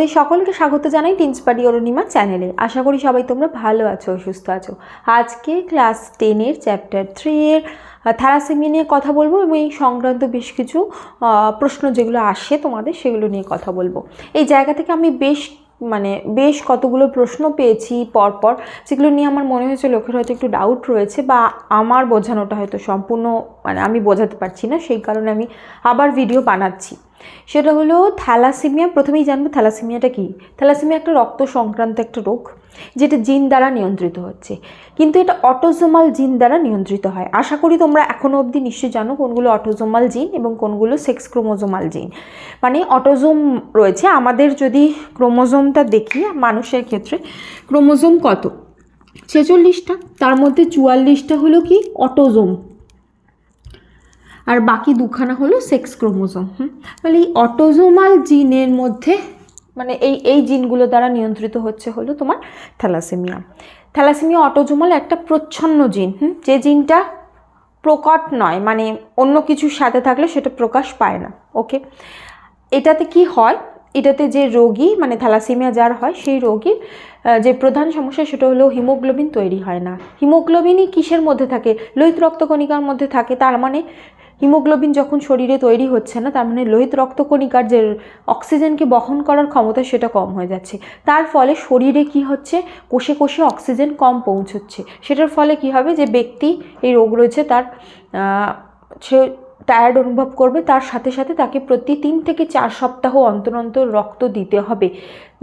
তোমাদের সকলকে স্বাগত জানাই টিন্সপারি অরুণিমা চ্যানেলে। আশা করি সবাই তোমরা ভালো আছো সুস্থ আছো। আজকে ক্লাস টেনের চ্যাপ্টার থ্রি এর থ্যালাসেমিয়া নিয়ে কথা বলব এবং এই সংক্রান্ত বেশ কিছু প্রশ্ন যেগুলো আসে তোমাদের সেগুলো নিয়ে কথা বলব। এই জায়গা থেকে আমি বেশ মানে বেশ কতগুলো প্রশ্ন পেয়েছি পরপর, যেগুলো নিয়ে আমার মনে হয়েছে লোকের হয়তো একটু ডাউট রয়েছে বা আমার বোঝানোটা হয়তো সম্পূর্ণ মানে আমি বোঝাতে পারছি না, সেই কারণে আমি আবার ভিডিও বানাচ্ছি। সেটা হলো থ্যালাসিমিয়া, প্রথমেই জানব থ্যালাসিমিয়াটা কী? থ্যালাসিমিয়া একটা রক্ত সংক্রান্ত একটা রোগ, যেটা জিন দ্বারা নিয়ন্ত্রিত হচ্ছে। কিন্তু এটা অটোজোমাল জিন দ্বারা নিয়ন্ত্রিত হয়। আশা করি তোমরা এখনও অবধি নিশ্চয়ই জানো কোনগুলো অটোজোমাল জিন এবং কোনগুলো সেক্স ক্রোমোজোমাল জিন। মানে অটোজোম রয়েছে। আমাদের যদি ক্রোমোজোমটা দেখি মানুষের ক্ষেত্রে, ক্রোমোজোম কত? ছেচল্লিশটা। তার মধ্যে চুয়াল্লিশটা হলো কি? অটোজোম। আর বাকি দুখানা হলো সেক্স ক্রোমোজোম তাহলে এই অটোজোমাল জিনের মধ্যে মানে এই এই জিনগুলো দ্বারা নিয়ন্ত্রিত হচ্ছে হলো তোমার থ্যালাসেমিয়া। থ্যালাসেমিয়া অটোজোমাল একটা প্রচ্ছন্ন জিন হুম? যে জিনটা প্রকট নয় মানে অন্য কিছুর সাথে থাকলে সেটা প্রকাশ পায় না ওকে এটাতে কি হয়? এটাতে যে রোগী মানে থ্যালাসেমিয়া যার হয়, সেই রোগীর যে প্রধান সমস্যা সেটা হলো হিমোগ্লোবিন তৈরি হয় না। হিমোগ্লোবিনই কিসের মধ্যে থাকে? লোহিত রক্তকণিকার মধ্যে থাকে, তার মানে হিমোগ্লোবিন যখন শরীরে তৈরি হচ্ছে না, তার মানে লোহিত রক্তকণিকার যে অক্সিজেনকে বহন করার ক্ষমতা সেটা কম হয়ে যাচ্ছে। তার ফলে শরীরে কি হচ্ছে? কোষে কোষে অক্সিজেন কম পৌঁছচ্ছে। সেটার ফলে কি হবে? যে ব্যক্তি এই রোগ রয়েছে, তার সে টায়ার্ড অনুভব করবে, তার সাথে সাথে তাকে প্রতি তিন থেকে চার সপ্তাহ অন্তর অন্তর রক্ত দিতে হবে।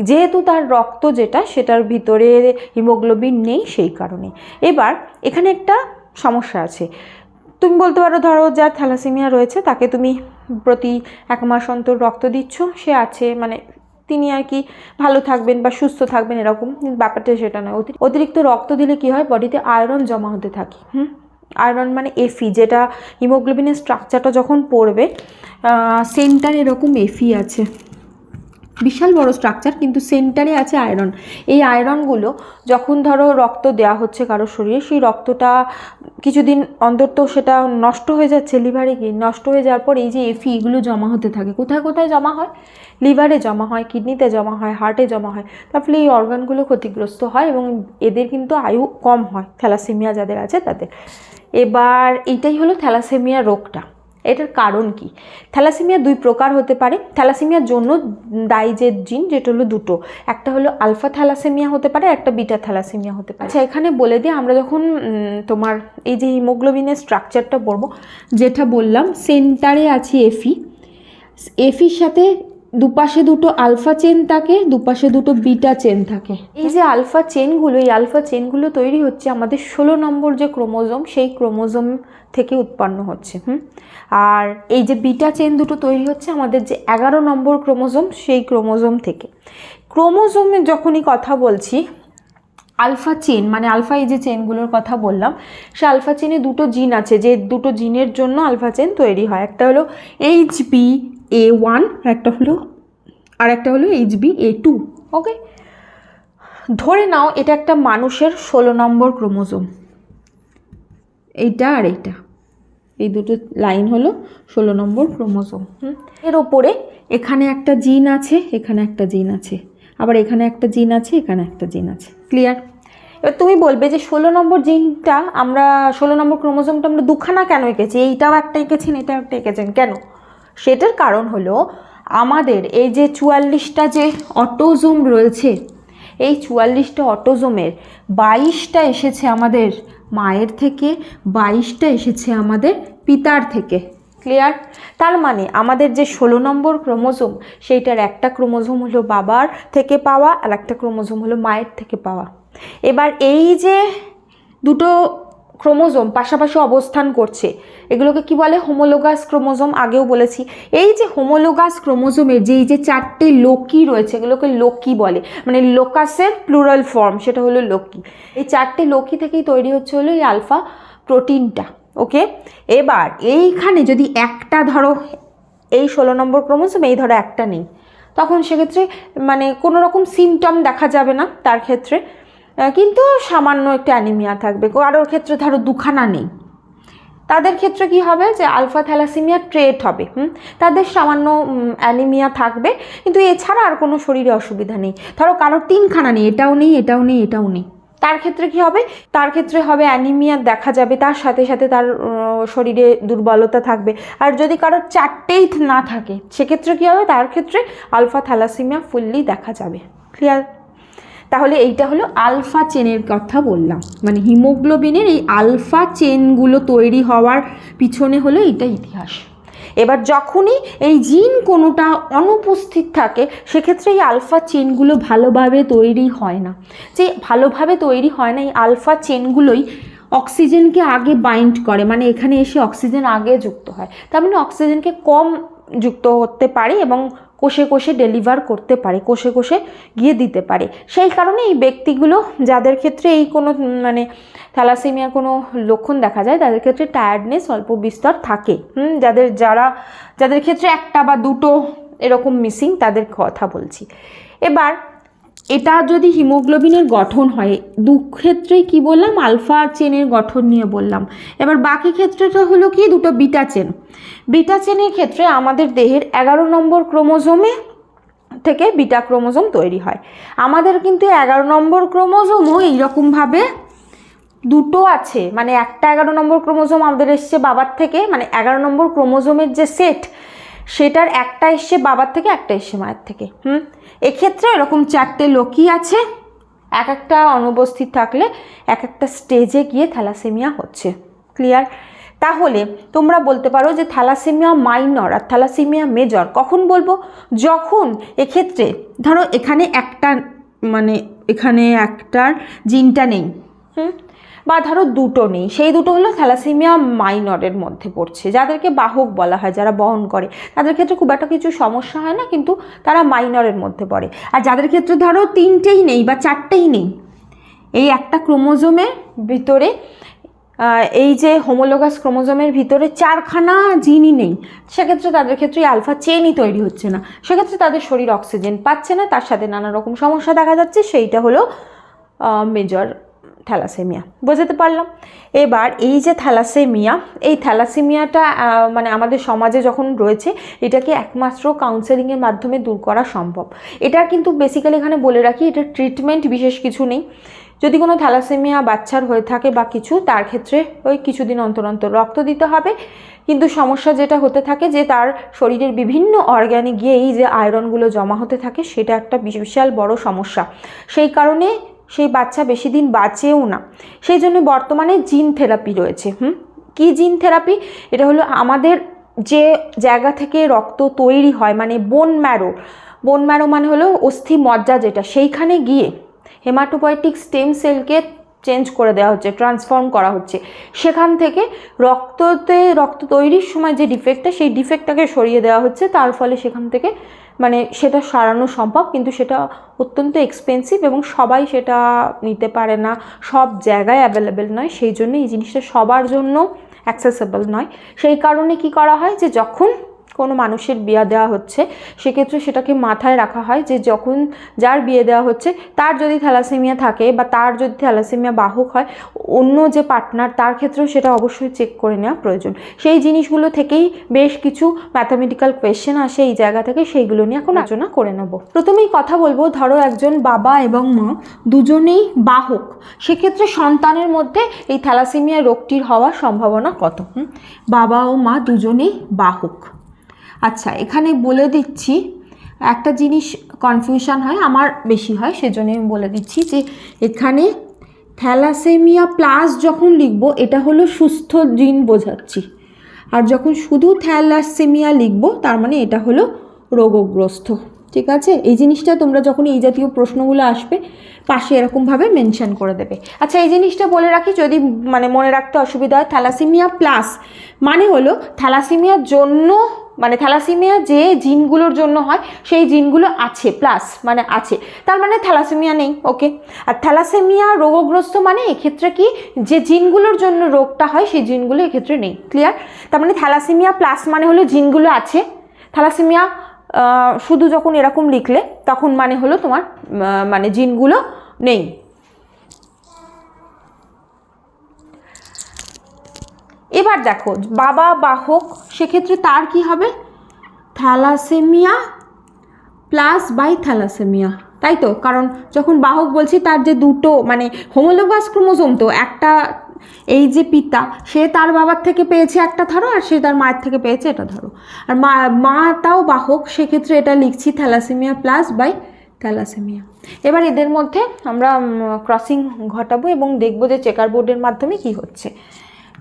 যেহেতু তার রক্ত যেটা, সেটার ভিতরে হিমোগ্লোবিন নেই সেই কারণে। এবার এখানে একটা সমস্যা আছে। তুমি বলতে পারো, ধরো যার থ্যালাসেমিয়া রয়েছে, তাকে তুমি প্রতি এক মাস অন্তর রক্ত দিচ্ছ, সে আছে মানে তিনি আর কি ভালো থাকবেন বা সুস্থ থাকবেন এরকম ব্যাপারটা সেটা নয়। অতি- অতিরিক্ত রক্ত দিলে কি হয়, বডিতে আয়রন জমা হতে থাকে, হুম? আয়রন মানে এফি, যেটা হিমোগ্লোবিনের স্ট্রাকচারটা যখন পড়বে সেন্টার এরকম এফি আছে। বিশাল বড় স্ট্রাকচার কিন্তু সেন্টারে আছে আয়রন এই আয়রনগুলো যখন ধরো রক্ত দেওয়া হচ্ছে কারও শরীরে, সেই রক্তটা কিছুদিন অন্তর তো সেটা নষ্ট হয়ে যাচ্ছে লিভারে গিয়ে। নষ্ট হয়ে যাওয়ার পর এই যে এফি এগুলো জমা হতে থাকে। কোথায় কোথায় জমা হয়? লিভারে জমা হয় কিডনিতে জমা হয় হার্টে জমা হয়। তার ফলে এই অর্গানগুলো ক্ষতিগ্রস্ত হয় এবং এদের কিন্তু আয়ু কম হয়। থ্যালাসেমিয়া যাদের আছে তাদের। এবার এইটাই হলো থ্যালাসেমিয়া রোগটা। এটার কারণ কি? থ্যালাসেমিয়া দুই প্রকার হতে পারে। থ্যালাসেমিয়ার জন্য দায়ী যে জিন, যেটা হলো দুটো। একটা হলো আলফা থ্যালাসেমিয়া হতে পারে, একটা বিটা থ্যালাসেমিয়া হতে পারে। আচ্ছা এখানে বলে দিই, আমরা যখন তোমার এই যে হিমোগ্লোবিনের স্ট্রাকচারটা পড়ব, যেটা বললাম সেন্টারে আছি এফি এফির সাথে দুপাশে দুটো আলফা চেন থাকে, দুপাশে দুটো বিটা চেন থাকে। এই যে আলফা চেনগুলো, এই আলফা চেনগুলো তৈরি হচ্ছে আমাদের ষোলো নম্বর যে ক্রোমোজোম, সেই ক্রোমোজোম থেকে উৎপন্ন হচ্ছে, হুম? আর এই যে বিটা চেন দুটো তৈরি হচ্ছে আমাদের যে এগারো নম্বর ক্রোমোজোম, সেই ক্রোমোজোম থেকে। ক্রোমোজোমের যখনই কথা বলছি, আলফা চেন মানে আলফা এই যে চেনগুলোর কথা বললাম, সে আলফা চেনে দুটো জিন আছে, যে দুটো জিনের জন্য আলফা চেন তৈরি হয়। একটা হলো এইচ বি এ ওয়ান একটা হলো আর একটা হলো H B A two okay ধরে নাও, এটা একটা মানুষের ষোলো নম্বর ক্রোমোজোম। এইটা আর এইটা। এই দুটো লাইন হলো ষোলো নম্বর ক্রোমোজোম। এর ওপরে এখানে একটা জিন আছে, এখানে একটা জিন আছে। আবার এখানে একটা জিন আছে, এখানে একটা জিন আছে। ক্লিয়ার এবার তুমি বলবে যে ষোলো নম্বর জিনটা আমরা, ষোলো নম্বর ক্রোমোজোমটা আমরা দুখানা কেন এঁকেছি? এইটাও একটা এঁকেছেন, এটাও একটা এঁকেছেন। কেন? সেটার কারণ হলো আমাদের এই যে চুয়াল্লিশটা যে অটোজোম রয়েছে, এই চুয়াল্লিশটা অটোজোমের বাইশটা এসেছে আমাদের মায়ের থেকে, বাইশটা এসেছে আমাদের পিতার থেকে। ক্লিয়ার তার মানে আমাদের যে ষোলো নম্বর ক্রোমোজোম, সেইটার একটা ক্রোমোজোম হলো বাবার থেকে পাওয়া আর একটা ক্রোমোজোম হলো মায়ের থেকে পাওয়া। এবার এই যে দুটো ক্রোমোজোম পাশাপাশি অবস্থান করছে। এগুলোকে কি বলে? হোমোলোগাস ক্রোমোজোম, আগেও বলেছি। এই যে হোমোলোগাস ক্রোমোজোমের যে, এই যে চারটে লোকি রয়েছে, এগুলোকে লোকি বলে। মানে লোকাসের প্লুরাল ফর্ম, সেটা হলো লোকি এই চারটে লোকি থেকেই তৈরি হচ্ছে হলো এই আলফা প্রোটিনটা, ওকে? এবার, এইখানে যদি একটা ধরো, এই ষোলো নম্বর ক্রোমোজোম, এই ধরো একটা নেই। তখন সেক্ষেত্রে মানে কোনো রকম সিমটম দেখা যাবে না, তার ক্ষেত্রে। কিন্তু সামান্য একটু অ্যানিমিয়া থাকবে। কারোর ক্ষেত্রে ধরো দুখানা নেই। তাদের ক্ষেত্রে কি হবে যে আলফা থ্যালাসিমিয়া ট্রেট হবে, হুম? তাদের সামান্য অ্যানিমিয়া থাকবে, কিন্তু এছাড়া আর কোনো শরীরে অসুবিধা নেই। ধরো কারোর তিনখানা নেই, এটাও নেই এটাও নেই এটাও নেই। তার ক্ষেত্রে কি হবে? তার ক্ষেত্রে হবে অ্যানিমিয়া দেখা যাবে, তার সাথে সাথে তার শরীরে দুর্বলতা থাকবে। আর যদি কারোর চারটেই না থাকে, সেক্ষেত্রে কি হবে? তার ক্ষেত্রে আলফা থ্যালাসেমিয়া ফুললি দেখা যাবে। ক্লিয়ার তাহলে এইটা হলো আলফা চেনের কথা বললাম। মানে হিমোগ্লোবিনের এই আলফা চেনগুলো তৈরি হওয়ার পিছনে হলো এইটা ইতিহাস। এবার যখনই এই জিন কোনোটা অনুপস্থিত থাকে, সেক্ষেত্রে এই আলফা চেনগুলো ভালোভাবে তৈরি হয় না। যে ভালোভাবে তৈরি হয় না, এই আলফা চেনগুলোই অক্সিজেনকে আগে বাইন্ড করে মানে এখানে এসে অক্সিজেন আগে যুক্ত হয়। তার মানে অক্সিজেনকে কম যুক্ত হতে পারে এবং কোষে কোষে ডেলিভার করতে পারে, কোষে কোষে গিয়ে দিতে পারে। সেই কারণে এই ব্যক্তিগুলো, যাদের ক্ষেত্রে এই কোনো মানে থ্যালাসেমিয়ার কোনো লক্ষণ দেখা যায়, তাদের ক্ষেত্রে টায়ার্ডনেস অল্প বিস্তর থাকে। হুম, যাদের যারা, যাদের ক্ষেত্রে একটা বা দুটো এরকম মিসিং তাদের কথা বলছি। এবার এটা যদি হিমোগ্লোবিনের গঠন হয়, দু ক্ষেত্রেই কি বললাম? আলফা চেনের গঠন নিয়ে বললাম। এবার বাকি ক্ষেত্রেটা হলো কি? দুটো বিটা চেন। বিটা চেনের ক্ষেত্রে আমাদের দেহের এগারো নম্বর ক্রোমোজোমে থেকে বিটা ক্রোমোজোম তৈরি হয়। আমাদের কিন্তু এগারো নম্বর ক্রোমোজোমও এইরকমভাবে দুটো আছে। মানে একটা এগারো নম্বর ক্রোমোজোম আমাদের এসছে বাবার থেকে মানে এগারো নম্বর ক্রোমোজোমের যে সেট, সেটার একটা এসছে বাবার থেকে, একটা এসছে মায়ের থেকে। হুম? এক্ষেত্রে এরকম চারটে লোকই আছে। এক একটা অনুপস্থিত থাকলে এক একটা স্টেজে গিয়ে থ্যালাসেমিয়া হচ্ছে। ক্লিয়ার তাহলে তোমরা বলতে পারো যে থ্যালাসেমিয়া মাইনর আর থ্যালাসেমিয়া মেজর কখন বলব? যখন এক্ষেত্রে ধরো এখানে একটা মানে এখানে একটার জিনটা নেই। হুম? বা ধরো দুটো নেই, সেই দুটো হলো থ্যালাসেমিয়া মাইনরের মধ্যে পড়ছে, যাদেরকে বাহক বলা হয়, যারা বহন করে। তাদের ক্ষেত্রে খুব একটা কিছু সমস্যা হয় না, কিন্তু তারা মাইনরের মধ্যে পড়ে। আর যাদের ক্ষেত্রে ধরো তিনটেই নেই বা চারটেই নেই, এই একটা ক্রোমোজোমের ভিতরে এই যে হোমোলোগাস ক্রোমোজোমের ভিতরে চারখানা জিনই নেই, সেক্ষেত্রে তাদের ক্ষেত্রে আলফা চেনই তৈরি হচ্ছে না। সেক্ষেত্রে তাদের শরীর অক্সিজেন পাচ্ছে না, তার সাথে নানা রকম সমস্যা দেখা যাচ্ছে, সেইটা হলো মেজর থ্যালাসেমিয়া। বোঝাতে পারলাম? এবার এই যে থ্যালাসেমিয়া, এই থ্যালাসেমিয়াটা মানে আমাদের সমাজে যখন রয়েছে, এটাকে একমাত্র কাউন্সেলিংয়ের মাধ্যমে দূর করা সম্ভব। এটা কিন্তু বেসিক্যালি এখানে বলে রাখি, এটা ট্রিটমেন্ট বিশেষ কিছু নেই। যদি কোনো থ্যালাসেমিয়া বাচ্চার হয়ে থাকে বা কিছু, তার ক্ষেত্রে ওই কিছুদিন অন্তর অন্তর রক্ত দিতে হবে। কিন্তু সমস্যা যেটা হতে থাকে যে, তার শরীরের বিভিন্ন অর্গ্যানে গিয়ে এই যে আয়রনগুলো জমা হতে থাকে, সেটা একটা বিশাল বড় সমস্যা। সেই কারণে সেই বাচ্চা বেশি দিন বাঁচেও না। সেই জন্য বর্তমানে জিন থেরাপি রয়েছে, হুম? কী জিন থেরাপি এটা হলো আমাদের যে জায়গা থেকে রক্ত তৈরি হয় মানে বোন ম্যারো বোন ম্যারো মানে হলো অস্থি মজ্জা যেটা, সেইখানে গিয়ে হেমাটোপয়েটিক স্টেম সেলকে চেঞ্জ করে দেওয়া হচ্ছে ট্রান্সফর্ম করা হচ্ছে। সেখান থেকে রক্ততে রক্ত তৈরির সময় যে ডিফেক্টটা সেই ডিফেক্টটাকে সরিয়ে দেওয়া হচ্ছে, তার ফলে সেখান থেকে মানে সেটা সারানো সম্ভব, কিন্তু সেটা অত্যন্ত এক্সপেন্সিভ এবং সবাই সেটা নিতে পারে না। সব জায়গায় অ্যাভেলেবেল নয়, সেই জন্য এই জিনিসটা সবার জন্য অ্যাক্সেসেবল নয়। সেই কারণে কি করা হয় যে যখন কোনো মানুষের বিয়ে দেওয়া হচ্ছে, সেক্ষেত্রে সেটাকে মাথায় রাখা হয় যে যখন যার বিয়ে দেওয়া হচ্ছে, তার যদি থ্যালাসেমিয়া থাকে বা তার যদি থ্যালাসেমিয়া বাহক হয়, অন্য যে পার্টনার, তার ক্ষেত্রেও সেটা অবশ্যই চেক করে নেওয়া প্রয়োজন। সেই জিনিসগুলো থেকেই বেশ কিছু ম্যাথামেটিক্যাল কোয়েশ্চেন আসে এই জায়গা থেকে, সেইগুলো নিয়ে এখন আলোচনা করে নেব। প্রথমেই কথা বলব, ধরো একজন বাবা এবং মা দুজনেই বাহক, সেক্ষেত্রে সন্তানের মধ্যে এই থ্যালাসেমিয়া রোগটির হওয়ার সম্ভাবনা কত? বাবা ও মা দুজনেই বাহক। আচ্ছা এখানে বলে দিচ্ছি, একটা জিনিস কনফিউশন হয়, আমার বেশি হয় সেজন্য আমি বলে দিচ্ছি যে এখানে থ্যালাসেমিয়া প্লাস যখন লিখব, এটা হলো সুস্থ জিন বোঝাচ্ছি। আর যখন শুধু থ্যালাসেমিয়া লিখব, তার মানে এটা হলো রোগগ্রস্ত। ঠিক আছে? এই জিনিসটা তোমরা যখন এই জাতীয় প্রশ্নগুলো আসবে, পাশে এরকমভাবে মেনশন করে দেবে। আচ্ছা এই জিনিসটা বলে রাখি, যদি মানে মনে রাখতে অসুবিধা হয় থ্যালাসেমিয়া প্লাস মানে হলো থ্যালাসেমিয়ার জন্য মানে থ্যালাসেমিয়া যে জিনগুলোর জন্য হয়, সেই জিনগুলো আছে প্লাস মানে আছে। তার মানে থ্যালাসেমিয়া নেই ওকে আর থ্যালাসেমিয়া রোগগ্রস্ত মানে এক্ষেত্রে কি? যে জিনগুলোর জন্য রোগটা হয়, সেই জিনগুলো এক্ষেত্রে নেই ক্লিয়ার তার মানে থ্যালাসেমিয়া প্লাস মানে হলো জিনগুলো আছে। থ্যালাসেমিয়া শুধু যখন এরকম লিখলে, তখন মানে হলো তোমার মানে জিনগুলো নেই। এবার দেখো, বাবা বাহক সেক্ষেত্রে তার কি হবে? থ্যালাসেমিয়া প্লাস বাই থ্যালাসেমিয়া তাই তো? কারণ যখন বাহক বলছি, তার যে দুটো মানে হোমোলোগাস ক্রোমোজোম তো, একটা এই যে পিতা, সে তার বাবার থেকে পেয়েছে একটা ধরো, আর সে তার মায়ের থেকে পেয়েছে এটা ধরো। আর মা তাও বাহক, সেক্ষেত্রে এটা লিখছি থ্যালাসেমিয়া প্লাস বাই থ্যালাসেমিয়া এবার এদের মধ্যে আমরা ক্রসিং ঘটাবো এবং দেখব যে চেকার বোর্ডের মাধ্যমে কি হচ্ছে।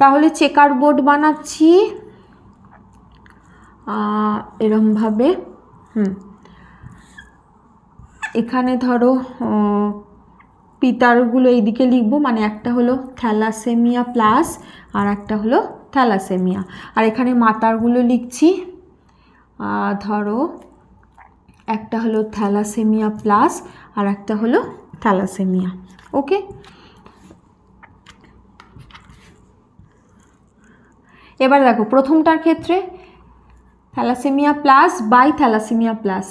তাহলে চেকার বোর্ড বানাচ্ছি। এরমভাবে হুম। এখানে ধরো পিতারগুলো এইদিকে লিখব মানে একটা হলো থ্যালাসেমিয়া প্লাস, আর একটা হলো থ্যালাসেমিয়া। আর এখানে মাতারগুলো লিখছি। ধরো, একটা হলো থ্যালাসেমিয়া প্লাস, আর একটা হলো থ্যালাসেমিয়া। ওকে? এবার দেখো, প্রথমটার ক্ষেত্রে thalassemia plus by thalassemia plus.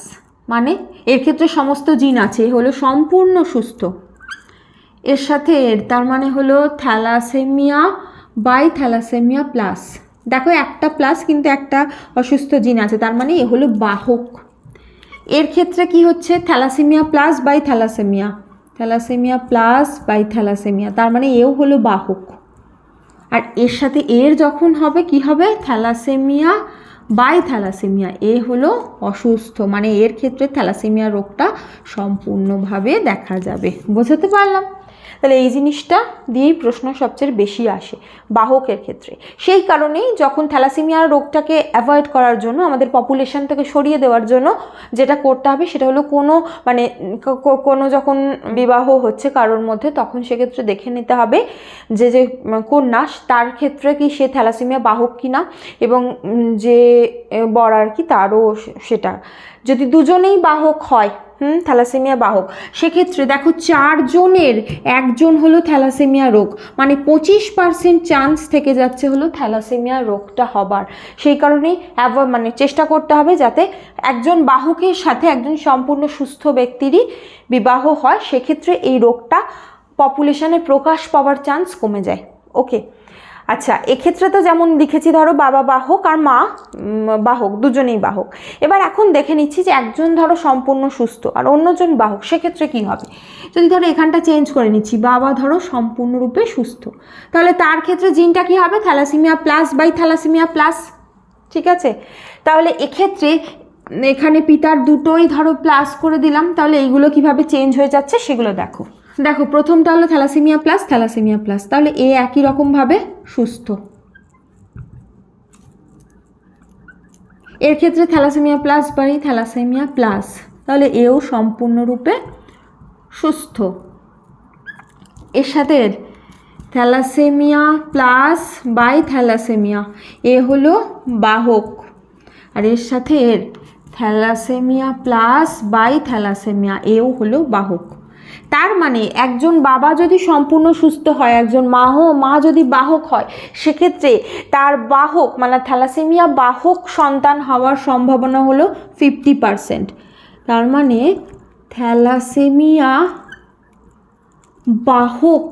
মানে এর ক্ষেত্রে সমস্ত জিন আছে হলো সম্পূর্ণ সুস্থ। এর সাথে এর, তার মানে হলো থ্যালাসেমিয়া বাই থ্যালাসেমিয়া প্লাস। দেখো একটা প্লাস কিন্তু একটা অসুস্থ জিন আছে, তার মানে এ হলো বাহক। এর ক্ষেত্রে কি হচ্ছে? Thalassemia plus by thalassemia. Thalassemia plus by thalassemia, তার মানে এও হলো বাহক। আর এর সাথে এর যখন হবে, কি হবে? থ্যালাসেমিয়া বাই থ্যালাসেমিয়া এ হলো অসুস্থ। মানে এর ক্ষেত্রে থ্যালাসেমিয়া রোগটা সম্পূর্ণভাবে দেখা যাবে। বোঝাতে পারলাম? তাহলে এই জিনিসটা দিয়েই প্রশ্ন সবচেয়ে বেশি আসে বাহকের ক্ষেত্রে। সেই কারণেই যখন থ্যালাসেমিয়া রোগটাকে অ্যাভয়েড করার জন্য, আমাদের পপুলেশন থেকে সরিয়ে দেওয়ার জন্য যেটা করতে হবে সেটা হলো কোনো মানে ক- ক- কোনো যখন বিবাহ হচ্ছে কারোর মধ্যে, তখন সেক্ষেত্রে দেখে নিতে হবে যে যে কন্যা তার ক্ষেত্রে কি সে থ্যালাসিমিয়া বাহক কিনা এবং যে বর আর কি, তারও সেটা। যদি দুজনেই বাহক হয় হুম, থ্যালাসেমিয়া বাহক। সেক্ষেত্রে দেখো চারজনের, একজন হলো থ্যালাসেমিয়া রোগ মানে পঁচিশ পার্সেন্ট চান্স থেকে যাচ্ছে হলো থ্যালাসেমিয়া রোগটা হবার। সেই অ্যাভয়েড মানে চেষ্টা করতে হবে যাতে একজন বাহকের সাথে একজন সম্পূর্ণ সুস্থ ব্যক্তিরই বিবাহ হয়। সেক্ষেত্রে এই রোগটা পপুলেশনে প্রকাশ পাওয়ার চান্স কমে যায়। ওকে আচ্ছা এক্ষেত্রে তো যেমন লিখেছি ধরো বাবা বাহক আর মা বাহক, দুজনেই বাহক। এবার এখন দেখে নিচ্ছি যে একজন ধরো সম্পূর্ণ সুস্থ আর অন্যজন বাহক, সেক্ষেত্রে কি হবে? যদি ধরো এখানটা চেঞ্জ করে নিচ্ছি, বাবা ধরো সম্পূর্ণরূপে সুস্থ। তাহলে তার ক্ষেত্রে জিনটা কি হবে? Thalassemia plus by thalassemia plus ঠিক আছে? তাহলে এক্ষেত্রে এখানে পিতার দুটোই ধরো প্লাস করে দিলাম, তাহলে এইগুলো কীভাবে চেঞ্জ হয়ে যাচ্ছে সেগুলো দেখো। দেখো, প্রথমটা হলো থ্যালাসেমিয়া প্লাস থ্যালাসেমিয়া প্লাস। তাহলে এ একই রকমভাবে সুস্থ। এর ক্ষেত্রে thalassemia plus by thalassemia plus. তাহলে এও সম্পূর্ণরূপে সুস্থ। এর সাথে থ্যালাসেমিয়া প্লাস বাই থ্যালাসেমিয়া। এ হলো বাহক। আর এর সাথে এর থ্যালাসেমিয়া প্লাস বাই থ্যালাসেমিয়া, এও হলো বাহক। তার মানে একজন বাবা যদি সম্পূর্ণ সুস্থ হয়, একজন মাহ মা যদি বাহক হয়, সেক্ষেত্রে তার বাহক মানে থ্যালাসেমিয়া বাহক সন্তান হওয়ার সম্ভাবনা হলো ফিফটি পারসেন্ট তার মানে থ্যালাসেমিয়া বাহক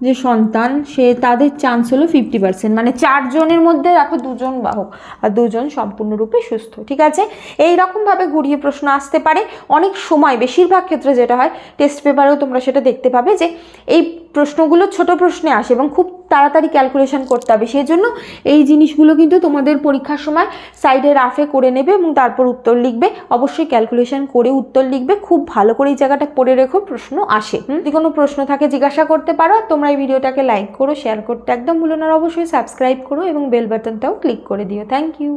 যে সন্তান, সে তাদের চান্স হলো ফিফটি পার্সেন্ট মানে চারজনের মধ্যে রাখো দুজন বাহক আর দুজন সম্পূর্ণরূপে সুস্থ, ঠিক আছে? এই রকমভাবে ঘুরিয়ে প্রশ্ন আসতে পারে। অনেক সময়, বেশিরভাগ ক্ষেত্রে যেটা হয় টেস্ট পেপারেও তোমরা সেটা দেখতে পাবে যে এই প্রশ্নগুলো ছোট প্রশ্নে আসে এবং খুব তাড়াতাড়ি ক্যালকুলেশান করতে হবে। সেই জন্য এই জিনিসগুলো কিন্তু তোমাদের পরীক্ষার সময় সাইডে রাফে করে নেবে এবং তারপর উত্তর লিখবে। অবশ্যই ক্যালকুলেশান করে উত্তর লিখবে। খুব ভালো করে এই জায়গাটা পড়ে রেখো, প্রশ্ন আসে। যদি কোনো প্রশ্ন থাকে, জিজ্ঞাসা করতে পারো তোমরা এই ভিডিওটাকে লাইক করো শেয়ার করতে একদম ভুলো না। অবশ্যই সাবস্ক্রাইব করো এবং বেল বাটনটাও ক্লিক করে দিও। Thank you